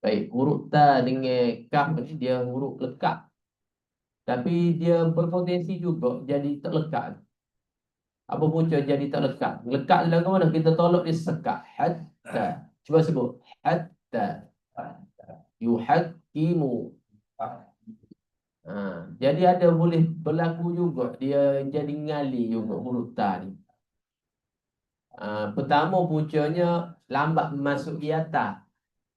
Baik, huruf ta dengan kaf ni dia huruf lekat. Tapi dia berpotensi juga jadi tak lekat. Apa punca jadi tak lekat? Lekat dalam mana? Kita tolak dia sekat. Hatta. Cuba sebut. Hatta. Yuhakimu. Ha, jadi ada boleh berlaku juga dia jadi ngali juga huruf ta ni. Ha, pertama puncanya lambat masuk di atas.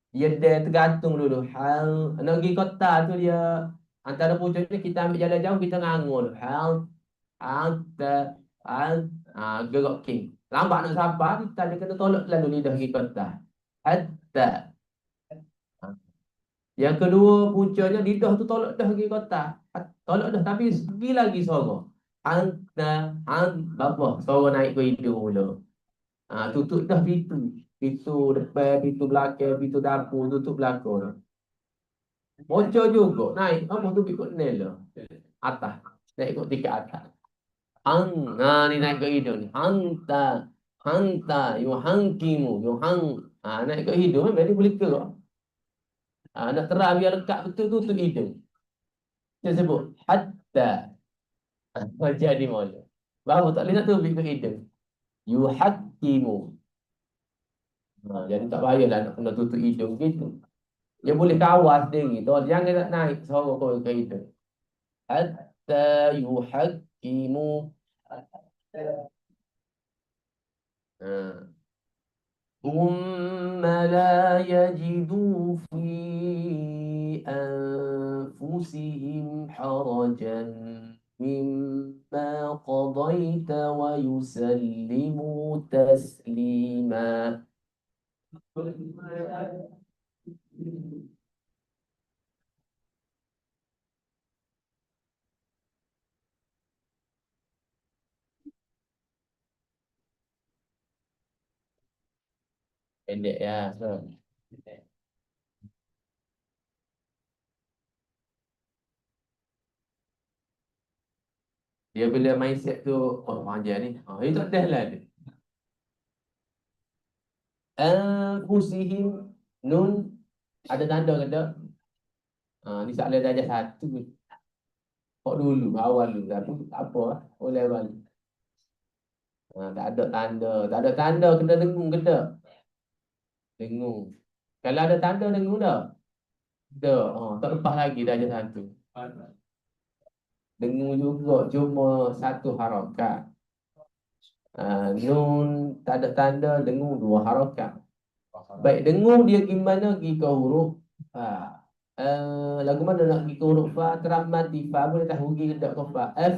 Dia dia tergantung dulu. Hal nak pergi kota tu dia antara puncanya kita ambil jalan jauh kita ngangur. Hal anta al ha, gerak king. Lambat nak sampai kita kena tolak lalu lidah pergi kota. Hatta. Yang kedua puncanya lidah tu tolak dah pergi kota. Tolak dah tapi pergi lagi suara. Anta an bapa suara naik ke hidung mula. Ha, tutup dah pintu pintu depan, pintu belakang, pintu dapur, tutup belakang. Bocor juga, naik, apa tu ikut nel lah. Atas, naik ikut tingkat atas. Ang, ha, ni naik ke hidung ni. Hanta, hanta, yu hangkimu, yu hang. Ha, naik ke hidung, memang dia boleh kerak. Ha, nak terang biar lekat betul tutup hidung. Dia sebut, hatta. Ha, jadi mula. Baru tak boleh nak tutup ke hidung. Yu hakimu. Ha, jadi tak payahlah nak kena tutup hidung gitu. Dia boleh kawal sendiri. Tuan jangan nak naik suara kau ke hidung. Hatta yuhakimu. Ha. ثم لا يجدوا في أنفسهم حرجا مما قضيت ويسلموا تسليما. Pendek ya. So. Dia bila mindset tu, oh panjang ni. Oh, itu tak dah lah dia. Anfusihim nun ada tanda kata. Ha, ni soalan darjah satu. Kok dulu, awal dulu. Tapi tak apa lah. Boleh balik. Ha, tak ada tanda. Tak ada tanda, kena dengung kena. Dengung. Kalau ada tanda, dengung dah. Dah. Ha, tak lepas lagi darjah satu. Dengung juga cuma satu harakat. Uh, nun tak ada tanda dengung dua harakat. Baik dengung dia gimana pergi ke huruf fa. Uh, lagu mana nak pergi ke huruf fa teramati fa boleh tahu pergi ke tak ke fa. F.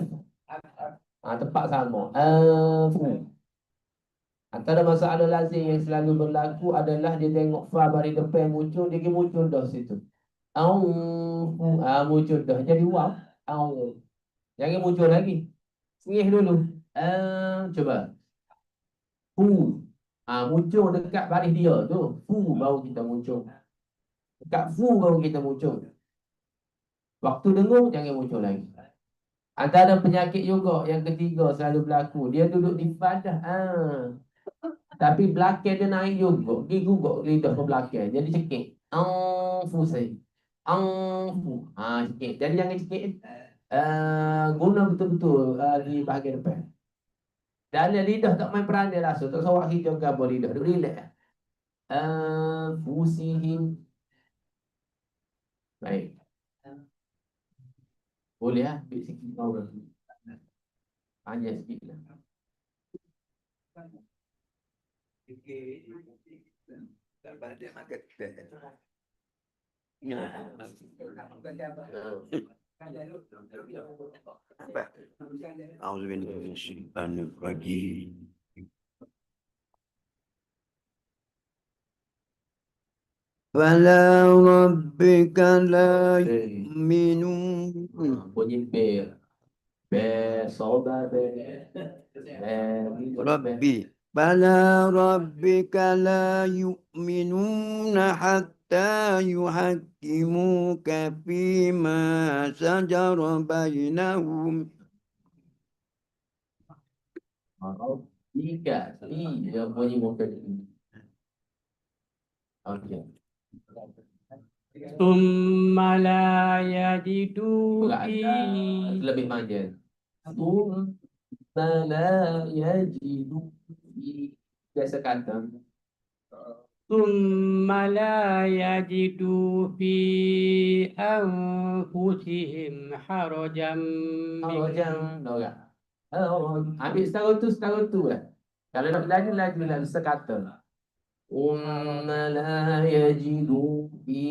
Ha, tepat sama. F. Antara masalah lazim yang selalu berlaku adalah dia tengok fa bari depan muncul dia pergi muncul dah situ. Au. Ah muncul dah jadi waw. Au. Jangan muncul lagi. Sengih dulu. Uh, coba. Fu. Ah, muncul dekat baris dia tu. Fu baru kita muncul. Dekat fu baru kita muncul. Waktu dengung jangan muncul lagi. Antara penyakit juga yang ketiga selalu berlaku. Dia duduk di fadah. Ah. Tapi belakang dia naik juga. Pergi guguk lidah ke belakang. Jadi cekik. Ang fu say. Ang. Ah, cekik. Jadi jangan cekik. Uh, guna betul-betul uh, di bahagian depan. Dan lidah tak main peran dia rasa. Tak sawak hijau apa lidah. Duk relax. Uh, fusihim. Baik. Boleh lah. Ambil sikit. Panjang sikit lah. أعوذ بالله من الشيطان الرجيم فلا ربك لا يؤمنون Bunyi be. Be. Soba be. Be. ربي فلا ربك لا يؤمنون حتى يحكموك فيما شجر بينهم Tiga. Tiga bunyi muka ni. Okey. ثم لا يجدوا Berat. في Lebih manja. Thumma la yajidu fi- Biasa kata. ثم لا يجدوا في أنفسهم حرجا Kalau مما jangan orang. Oh, ambil setahun tu setahun tu lah. Kalau nak laju laju lah sekata. ثم لا يجدوا في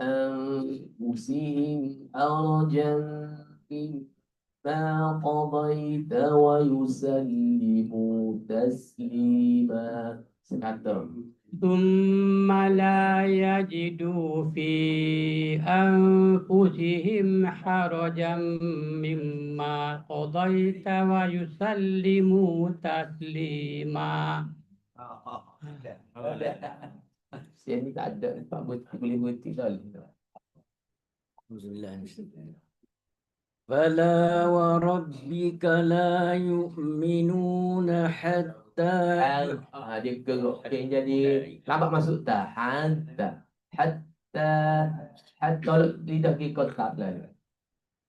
أنفسهم حرجا مما قضيت ويسلموا تسليما. ثم لا يجدوا في أنفسهم حرجا مما قضيت ويسلموا تسليما Saya ni tak ada Pak Buti boleh buti dah. فلا وربك لا يؤمنون حتى هذه حتى tahan حتى hatta حتى ikut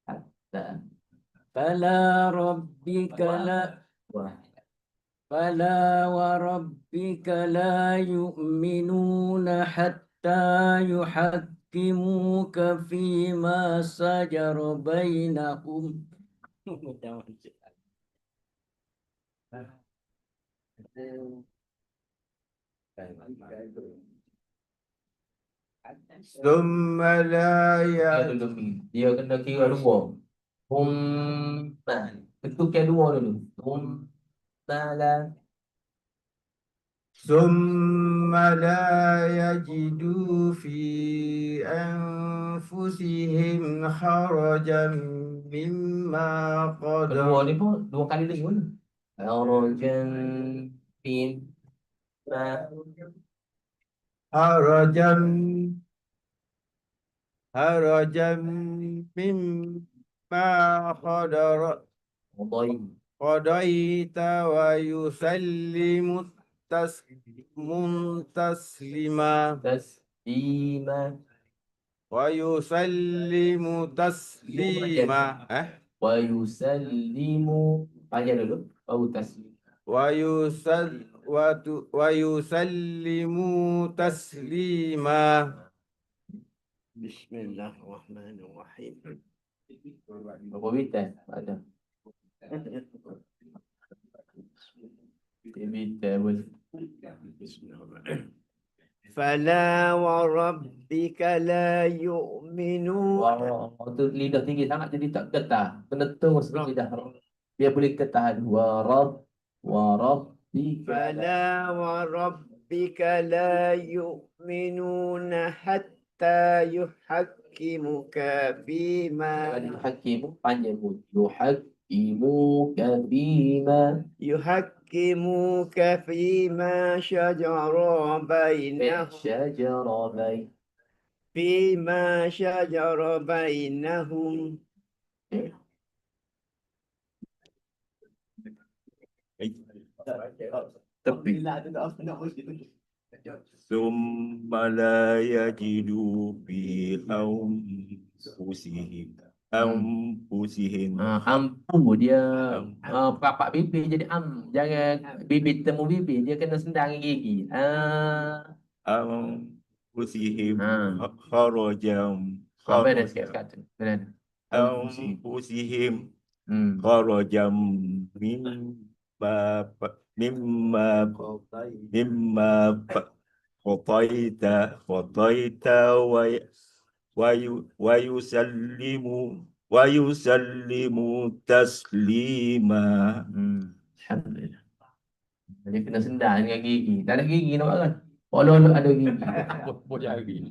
حتى فلا ربك لا فلا وربك لا يؤمنون حتى يحد يحكموك فيما شجر بينهم ثم لا dia dulu dia kena kira dua hum nah betul kira dua dulu hum la ثم لا يجدوا في أنفسهم حرجا مما kedua قضيت ni pun dua kali lagi mana Arajan bin ma حرجا حرجا مما قدر Qadai قضيت ويسلم التسليم تسليما taslima ويسلم تسليما eh? wa yusallimu panjang dulu baru taslim ويسل وت- ويسلم تسليما بسم الله الرحمن الرحيم berapa bitan ada Fala wa rabbika la yu'minu. Wah, itu lidah tinggi sangat jadi tak ketah. Kena terus ke lidah Dia boleh ketah. Wa rabbika la yu'minu Fala wa rabbika la yu'minu Hatta yuhakimu ka bima Yuhakimu, panjang pun Yuhakimu ka bima Yuhak يحكموك فيما شجر بينهم Syajara baik. فيما شجر بينهم. ثم لا يجدوا في أنفسهم Ampu sihin. Ah, ampu dia. Ampu. Ah, papak bibi jadi am. Jangan bibi temu bibi. Dia kena sendang gigi. Ah. Ampu sihin. Ah. Kharajam. Ah, ampu sihin. Hmm. Kharajam. Min. Bapak. Mimma Mimma Khotaita Khotaita Wa ya- ويسلم ويسلم تسليما Hmm. Alhamdulillah. Dia kena sendal dengan gigi. Tak ada gigi nampak kan? Olok-olok ada gigi.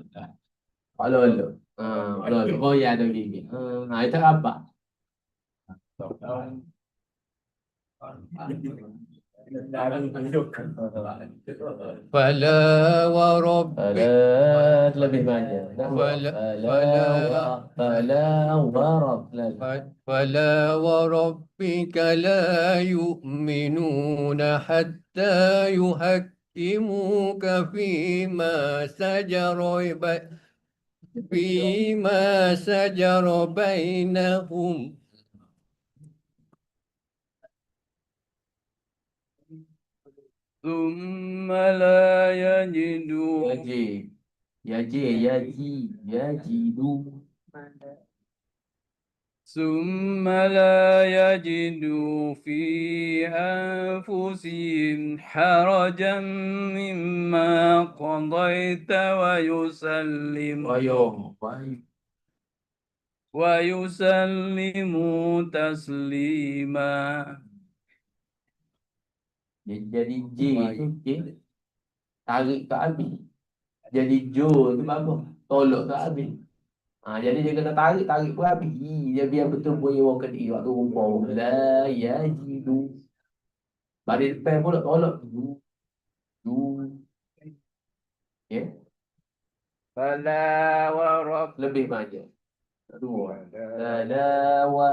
Olok-olok. Ha, olok-olok. Oh ya ada gigi. Ha, itu apa? فلا ورب فلا lebih فلا فلا فلا ورب. فلا وربك لا يؤمنون حتى يحكموك فيما سجر فيما سجر بينهم. ثم لا يجدوا Yaji. Yaji, yaji, yajidu. ثم لا يجدوا في أنفسهم حرجا مما قضيت. Wayo. ويسلموا تسليما Dia jadi J tu okey. Tarik ke habis. Jadi Jo tu bagus. Tolok ke habis. Ha, jadi dia kena tarik, tarik pun habis. Dia biar betul bunyi orang kena waktu rumpa. La ya jidu. Baris depan pun nak tolok. Du. Du. Ya. Fala wa. Lebih banyak. Dua. Fala wa.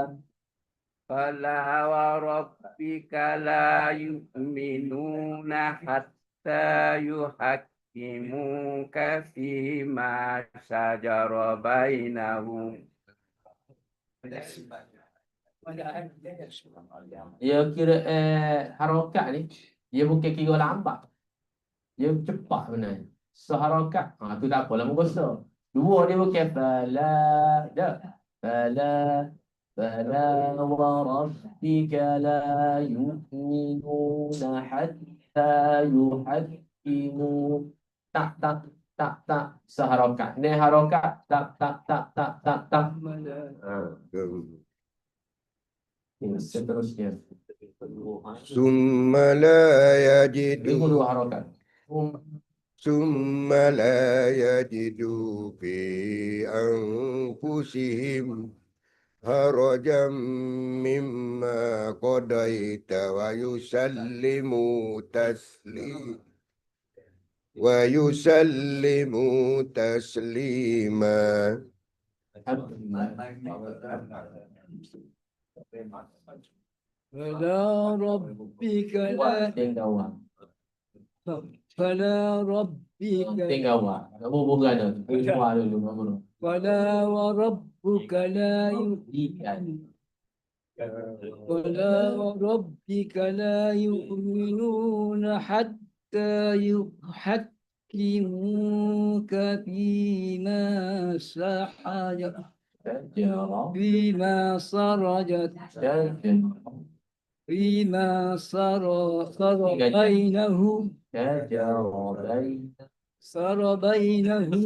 فلا وربك لا يؤمنون حتى يحكموك فيما شجر بينهم Dia kira eh, harokat ni. Dia bukan kira lambat. Dia cepat sebenarnya. Seharakat. Ha, tu tak apalah mengosa. Dua dia bukan fala. Tak. Fala. Fala wa rabbika la yu'minuna hatta yuhakkimu. Tak, tak, tak, tak. Seharakat. Ni harokat. Tak, tak, tak, tak, tak, tak. Ha. Ini seterusnya. ثم لا Itu يجدوا dua harokat. ثم لا يجدوا في أنفسهم فرجا مما قضيت ويسلم تسليما. ويسلم تسليما. فلا ربك لا فلا ربك tinggal ربك kamu فلا وربك لا Ikan. ولا وربك لا يؤمنون حتى يحكموك فيما سحج. فيما سرجت. فيما سر سر بينهم. سر بينهم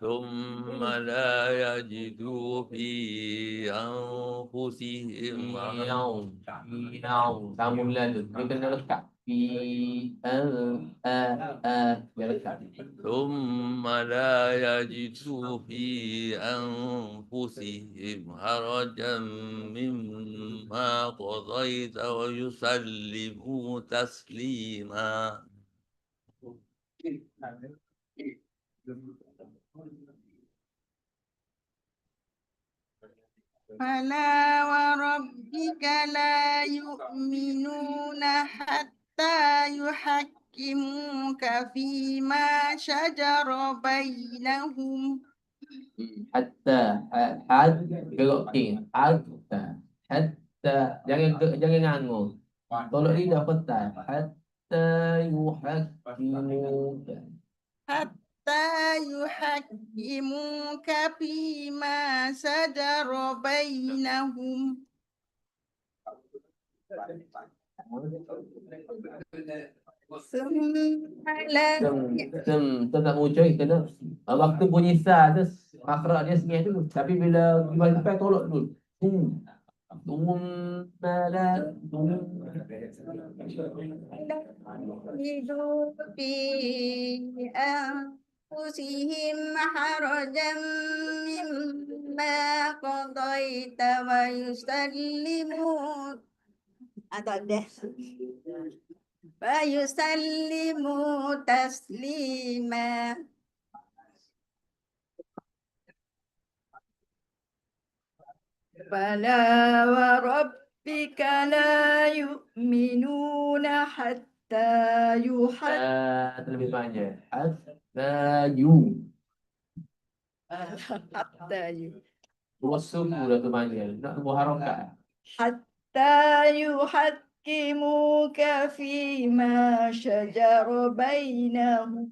ثم لا يجدوا في أنفسهم ثم لا يجدوا في أنفسهم حرجا مما قضيت ويسلموا تسليما. فلا وربك لا يؤمنون حتى يحكموك فيما شجر بينهم Hatta. Ha- Had. Gerok king. Hatta. Hatta. Jangan ge- jangan nganggur. Tolak lidah petai. Hatta yuhakkimuka. حتى يحكموك فيما شجر بينهم ثم لا Tem, tem, tem tak muncul kena uh, waktu bunyi sa tu makhraj dia sengih dulu. Tapi bila gimana depan tolak dulu. Hmm. Thumma la يجدوا في أنفسهم حرجا مما قضيت ويسلموا ويسلموا تسليما. فلا وربك لا يؤمنون حتى يحكموا Ah, terlebih panjang. Hatta you. حتى ي- Dua suku dah tu panjang. Nak tunggu harakat. حتى يحكموك فيما شجر بينهم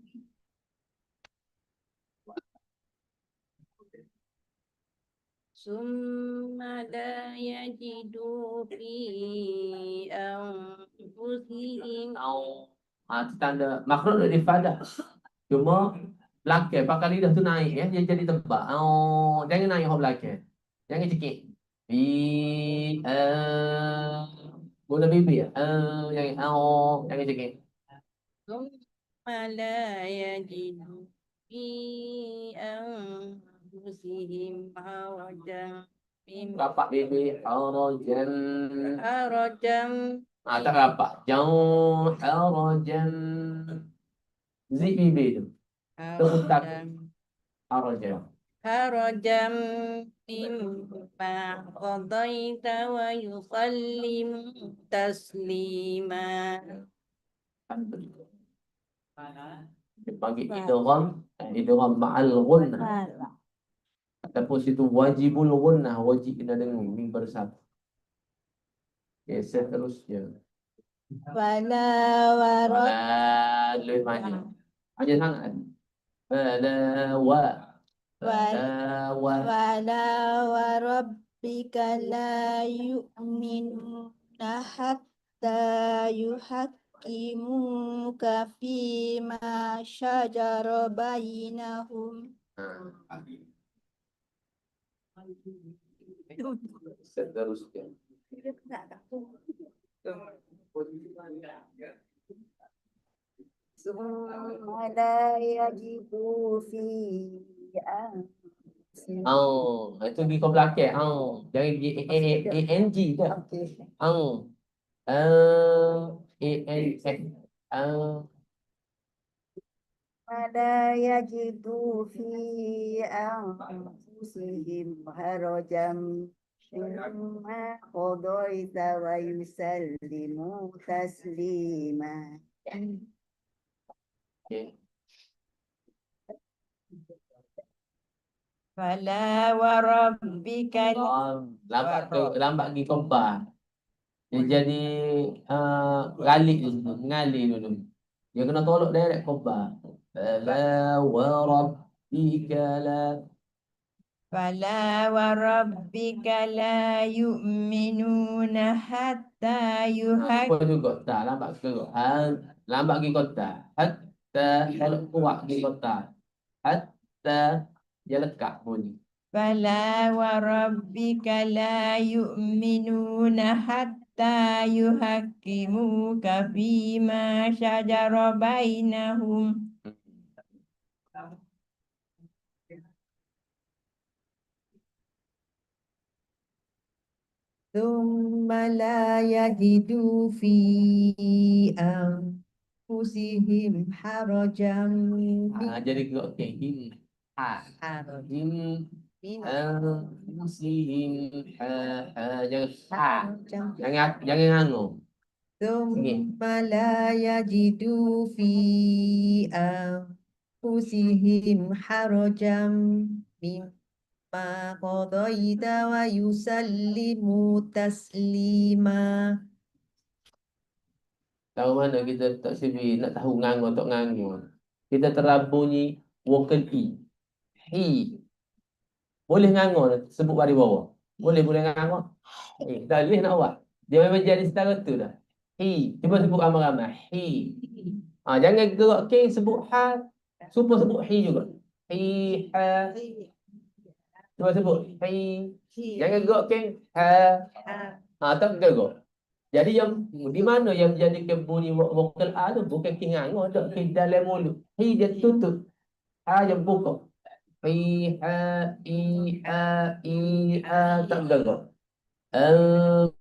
ثم لا يجدوا في أنفسهم tahu ha, tanda makhluk dia ifadah. Cuma belakang pakai lidah tu naik ya, dia jadi tebak. Oh, jangan naik hop belakang. Jangan cekik. Bi e, uh, guna bibir. Uh, jangan oh, jangan cekik. Mala ya fi anfusihim hawajan Bapak bibir arojan arojan Ha, tak rapat. Jauh harajan. Zik bibir tu. Terutak. Harajan. Harajan min ma'qadayta wa yusallim taslima. Dia panggil idram. Idram ma'al gunnah. Ataupun situ wajibul gunnah. Wajib kena dengar. Min bersabar. Okay, seterusnya. Bala warot. Bala lebih banyak. Banyak sangat. Bala wa. Bala wa. Bala la yu'minuna hatta yuhakimuka fima fi ma syajara bainahum. Ah. Seterusnya. ثم لا يجدوا في أنفسهم Oh, itu pergi kau belakang. Oh, jangan pergi A A A N G dah. Oh. Uh, A N F. Uh, ولا يجدوا في أنفسهم حرجا مما قضيت ويسلموا تسليما okay. فلا وربك لا Um, lambat ke, lambat pergi kompa. Dia jadi uh, galik dulu, mengalir dulu. Dia kena tolak direct kompa. Fala wa rabbika la فلا وربك لا يؤمنون حتى يحكموا Apa juga tak lambat ke ha, lambat pergi kota. Hatta kalau kuat pergi kota. Hatta dia lekat bunyi. فلا وربك لا يؤمنون حتى يحكموك فيما شجر بينهم ثم لا يجدوا في أنفسهم حرجا Ha, jadi ke okey him ha حرجا him anfusihim ha ha jangan ha jangan jangan nganggur. ثم لا يجدوا في أنفسهم حرجا مما قضيت ويسلموا تسليما Tahu mana kita tak sebi nak tahu nganggur tak nganggur. Kita terap bunyi vocal E. He. Boleh nganggur sebut pada bawah. Boleh boleh nganggur. Eh, dah boleh nak buat. Dia memang jadi setara tu dah. Hi. Cuba sebut ramai-ramai. Hi. Ha, jangan gerak king sebut ha. Supaya sebut hi juga. Hi, ha. Cuba sebut. Hi. Jangan gerak king ha. Ha, tak gerak. Jadi yang di mana yang menjadikan bunyi vo- vokal A tu bukan king ango tak king dalam mulut. Hi dia tutup. Ha yang buka. Hi ha i a i a tak gerak. Uh,